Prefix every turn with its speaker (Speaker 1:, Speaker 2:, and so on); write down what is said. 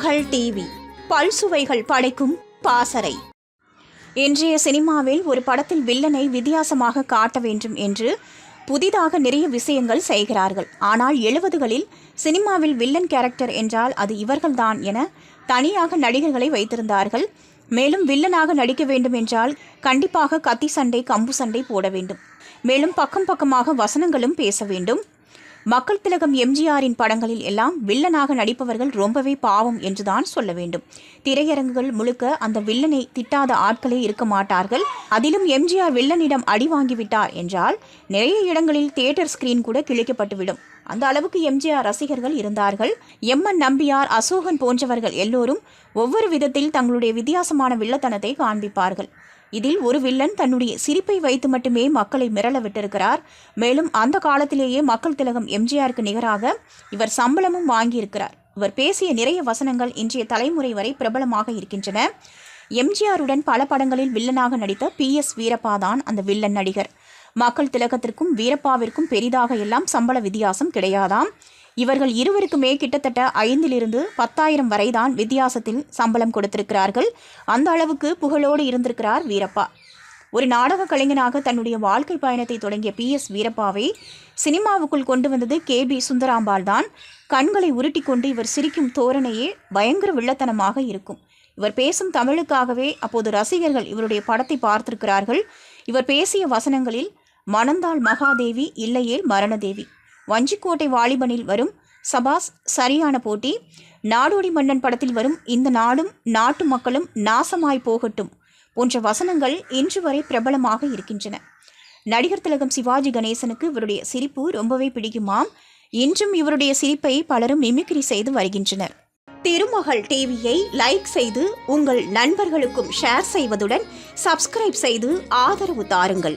Speaker 1: திருமகள் TV பல்சுவைகள் படைக்கும் பாசறை. இன்றைய சினிமாவில் ஒரு படத்தில் வில்லனை வித்தியாசமாக காட்ட வேண்டும் என்று புதிதாக நிறைய விஷயங்கள் செய்கிறார்கள். ஆனால் எழுபதுகளில் சினிமாவில் வில்லன் கேரக்டர் என்றால் அது இவர்கள்தான் என தனியாக நடிகர்களை வைத்திருந்தார்கள். மேலும் வில்லனாக நடிக்க வேண்டும் என்றால் கண்டிப்பாக கத்தி சண்டை கம்பு சண்டை போட வேண்டும். மேலும் பக்கம் பக்கமாக வசனங்களும் பேச வேண்டும். மக்கள் திலகம் எம்ஜிஆரின் படங்களில் எல்லாம் வில்லனாக நடிப்பவர்கள் ரொம்பவே பாவம் என்றுதான் சொல்ல வேண்டும். திரையரங்குகள் முழுக்க அந்த வில்லனை திட்டாத ஆட்களே இருக்க மாட்டார்கள். அதிலும் எம்ஜிஆர் வில்லனிடம் அடி வாங்கிவிட்டார் என்றால் நிறைய இடங்களில் தியேட்டர் ஸ்கிரீன் கூட கிழிக்கப்பட்டுவிடும். அந்த அளவுக்கு எம்ஜிஆர் ரசிகர்கள் இருந்தார்கள். எம்என் நம்பியார் அசோகன் போன்றவர்கள் எல்லோரும் ஒவ்வொரு விதத்தில் தங்களுடைய வித்தியாசமான வில்லத்தனத்தை காண்பிப்பார்கள். இதில் ஒரு வில்லன் தன்னுடைய சிரிப்பை வைத்து மட்டுமே மக்களை மிரள விட்டிருக்கிறார் மேலும் அந்த காலத்திலேயே மக்கள் திலகம் எம்ஜிஆருக்கு நிகராக இவர் சம்பளமும் வாங்கியிருக்கிறார். இவர் பேசிய நிறைய வசனங்கள் இன்றைய தலைமுறை வரை பிரபலமாக இருக்கின்றன. எம்ஜிஆருடன் பல படங்களில் வில்லனாக நடித்த பி. எஸ். வீரப்பா தான் அந்த வில்லன் நடிகர். மக்கள் திலகத்திற்கும் வீரப்பாவிற்கும் பெரிதாக எல்லாம் சம்பள வித்தியாசம் கிடையாதாம். இவர்கள் இருவருக்குமே கிட்டத்தட்ட ஐந்திலிருந்து பத்தாயிரம் வரைதான் வித்தியாசத்தில் சம்பளம் கொடுத்திருக்கிறார்கள். அந்த அளவுக்கு புகழோடு இருந்திருக்கிறார் வீரப்பா. ஒரு நாடக கலைஞனாக தன்னுடைய வாழ்க்கை பயணத்தை தொடங்கிய பி. எஸ். வீரப்பாவை சினிமாவுக்குள் கொண்டு வந்தது கே. பி. சுந்தராம்பாள் தான். கண்களை உருட்டி கொண்டு இவர் சிரிக்கும் தோரணையே பயங்கர வில்லத்தனமாக இருக்கும். இவர் பேசும் தமிழுக்காகவே அப்போது ரசிகர்கள் இவருடைய படத்தை பார்த்திருக்கிறார்கள். இவர் பேசிய வசனங்களில் மணந்தாள் மகாதேவி இல்லையேல் மரணதேவி. வஞ்சிக்கோட்டை வாலிபனில் வரும் சபாஸ் சரியான போட்டி. நாடோடி மன்னன் படத்தில் வரும் இந்த நாடும் நாட்டு மக்களும் நாசமாய் போகட்டும் போன்ற வசனங்கள் இன்று வரை பிரபலமாக இருக்கின்றன. நடிகர் திலகம் சிவாஜி கணேசனுக்கு இவருடைய சிரிப்பு ரொம்பவே பிடிக்குமாம். இன்றும் இவருடைய சிரிப்பை பலரும் மிமிக்ரி செய்து வருகின்றனர். திருமகள் டிவியை லைக் செய்து உங்கள் நண்பர்களுக்கும் ஷேர் செய்வதுடன் சப்ஸ்கிரைப் செய்து ஆதரவு தாருங்கள்.